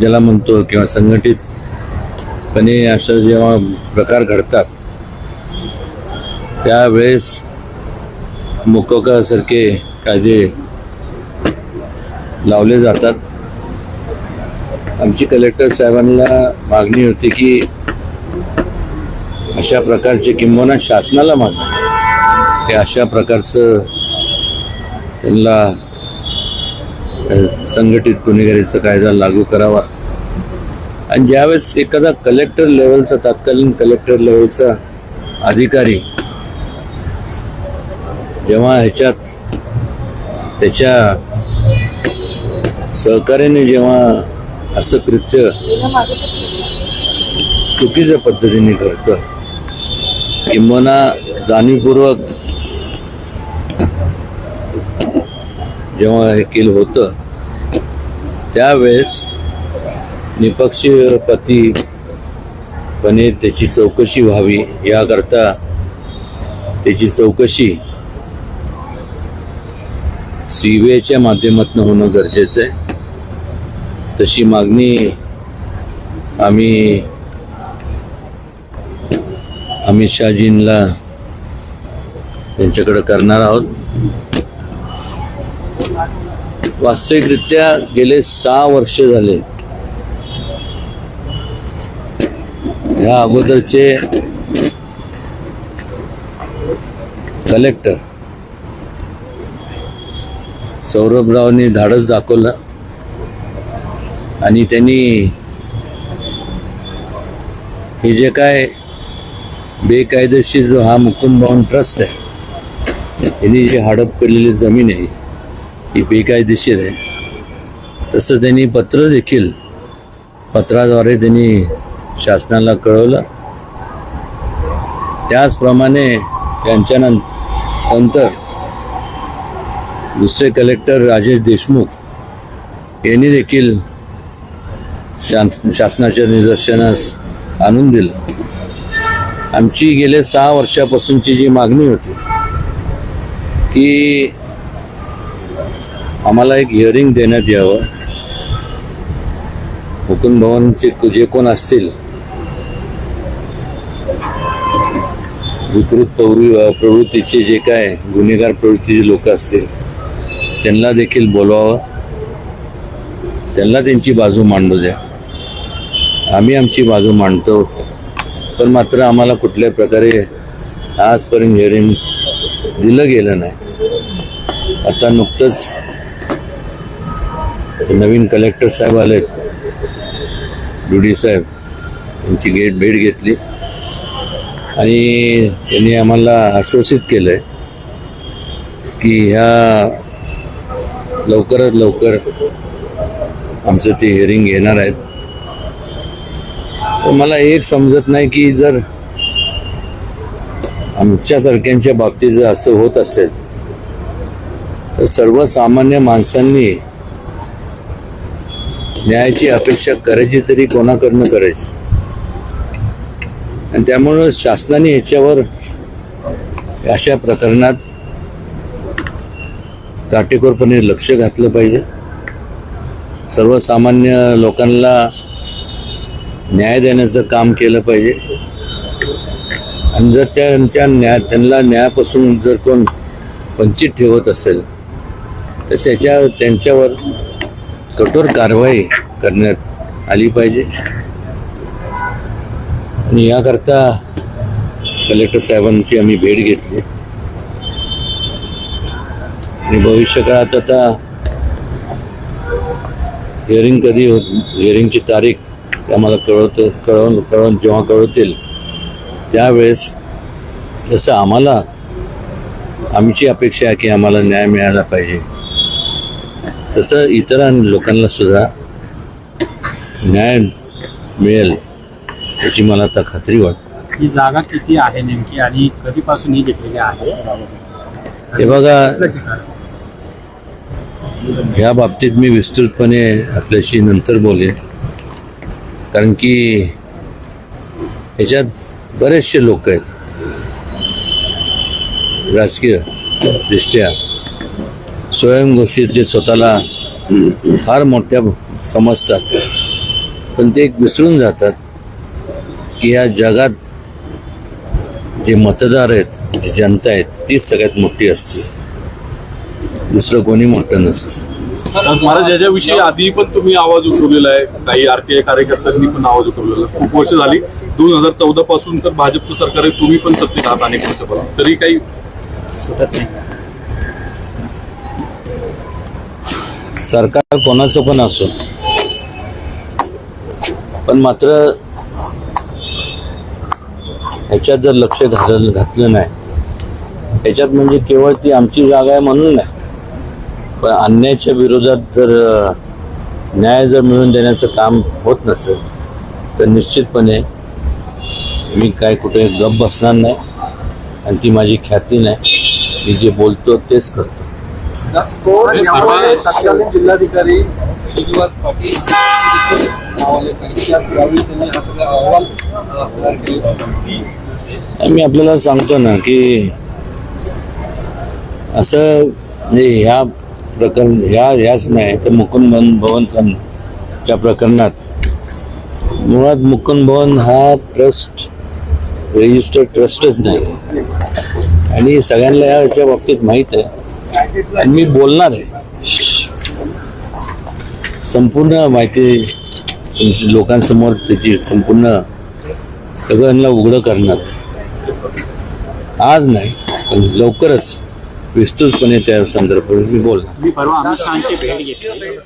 ज्याला म्हणतो किंवा संघटितपणे असं जेव्हा प्रकार घडतात त्यावेळेस मुकोकासारखे कायदे लावले जातात. आमची कलेक्टर साहेबांना मागणी होती की अशा प्रकारचे किंबहुना शासनाला मागणी. हे अशा प्रकारचं त्यांना संघटित गुन्हेगारीचा कायदा लागू करावा. आणि ज्यावेळेस एखादा कलेक्टर लेवलचा तत्कालीन कलेक्टर लेवलचा अधिकारी जेव्हा ह्याच्यात त्याच्या सहकार्याने जेव्हा असं कृत्य चुकीच्या पद्धतीने करतं किंबहुना जाणीवपूर्वक जेव्हा हे केलं होतं त्यावेळेस निपक्षीय पतीपणे त्याची चौकशी व्हावी याकरता त्याची चौकशी सी बी आयच्या माध्यमातून होणं गरजेचं आहे. तशी मागणी आम्ही अमित शहाजींना त्यांच्याकडे करणार आहोत. वास्तविकरित्या गेले सहा वर्ष झाले. ह्या अगोदरचे कलेक्टर सौरभरावनी धाडस दाखवलं आणि त्यांनी हे जे काय बेकायदेशीर जो हा मुकुंद भवन ट्रस्ट आहे यांनी जी हडप केलेली जमीन आहे ही बेकायदेशीर आहे. तसं त्यांनी पत्र देखील पत्राद्वारे त्यांनी शासनाला कळवलं. त्याचप्रमाणे त्यांच्या नंतर दुसरे कलेक्टर राजेश देशमुख यांनी देखील शास शासनाच्या निदर्शनास आणून दिलं. आमची गेल्या सहा वर्षापासूनची जी मागणी होती की आम्हाला एक हिअरिंग देण्यात यावं. हुकुम भवनचे जे कोण असतील. विकृत प्रवृ प्रवृत्तीचे जे काय गुन्हेगार प्रवृत्तीचे लोक असतील त्यांना देखील बोलवावं. त्यांना त्यांची बाजू मांडू द्या. आम्ही आमची बाजू मांडतो. पण मात्र आम्हाला कुठल्या प्रकारे आजपर्यंत हिअरिंग दिलं गेलं नाही. आता नुकतंच नवीन कलेक्टर साहेब आले डी साहेब त्यांची गेट भेट घेतली. आणि त्यांनी आम्हाला आश्वासित केलं आहे की ह्या लवकरात लवकर आमचं ते हिअरिंग घेणार आहेत. तर मला एक समजत नाही की जर आमच्यासारख्यांच्या बाबतीत जर असं होत असेल तर सर्वसामान्य माणसांनी न्यायाची अपेक्षा करायची तरी कोणाकडनं करायची? आणि त्यामुळं शासनाने याच्यावर अशा प्रकरणात काटेकोरपणे लक्ष घातलं पाहिजे. सर्वसामान्य लोकांना न्याय देण्याचं काम केलं पाहिजे. आणि जर त्यांच्या न्याय त्यांना न्यायापासून जर कोण वंचित ठेवत असेल तर त्याच्या त्यांच्यावर कठोर कारवाई करण्यात आली पाहिजे. आणि याकरता कलेक्टर साहेबांची आम्ही भेट घेतली. आणि भविष्यकाळात आता हिअरिंग कधी होत हिअरिंगची तारीख ते आम्हाला कळवत कळवून कळवून जेव्हा कळवतील त्यावेळेस जसं आम्हाला आमची अपेक्षा आहे की आम्हाला न्याय मिळाला पाहिजे. तसं इतर लोकांना सुद्धा न्याय मिळेल याची मला आता खात्री वाटते. ही जागा किती आहे नेमकी आणि कधीपासून ही घेतलेली आहे? हे बघा ह्या बाबतीत मी विस्तृतपणे आपल्याशी नंतर बोलेन. कारण की ह्याच्यात बरेचसे लोक आहेत. राजकीय दृष्ट्या. स्वयंघोषित जे स्वतःला फार मोठ्या समजतात. पण ते एक विसरून जातात की या जगात जे मतदार आहेत जी जनता आहेत तीच सगळ्यात मोठी असते. दुसरं कोणी मोठं नसतं. महाराज याच्याविषयी आधी पण तुम्ही आवाज उठवलेला आहे. काही आरटीआय कार्यकर्त्यांनी पण आवाज उठवलेला आहे. खूप वर्ष झाली. दोन हजार चौदा पासून तर भाजपचं सरकार आहे. तुम्ही पण सत्तेत आहात अनेक वर्षापासून. तरी काही सुटत नाही. सरकार कोणाचं पण असो. पण मात्र ह्याच्यात जर लक्ष घाल घातलं नाही ह्याच्यात म्हणजे केवळ ती आमची जागा आहे म्हणून नाही. पण अन्यायाच्या विरोधात जर न्याय जर मिळवून देण्याचं काम होत नसेल तर निश्चितपणे मी काय कुठे गप बसणार नाही आणि ती माझी ख्याती नाही. मी जे बोलतो तेच करतो. यामुळे तत्कालीन जिल्हाधिकारी श्रीनिवास पाटील नावाले त्यांनी हा सगळा अहवाल तयार केला मी आपल्याला सांगतो ना की असं म्हणजे ह्या प्रकरण ह्या ह्याच नाही तर मुकुंद भवन सनच्या प्रकरणात मुळात मुकुंद भवन हा ट्रस्ट रजिस्टर्ड ट्रस्टच नाही. आणि सगळ्यांना याच्या बाबतीत माहीत आहे. आणि मी बोलणार आहे. संपूर्ण माहिती तुमची लोकांसमोर त्याची संपूर्ण सगळ्यांना उघडं करणार. आज नाही पण लवकरच विस्तृतपणे त्या संदर्भात मी बोलणार. मी परवा अमित शहाची भेट घेतली.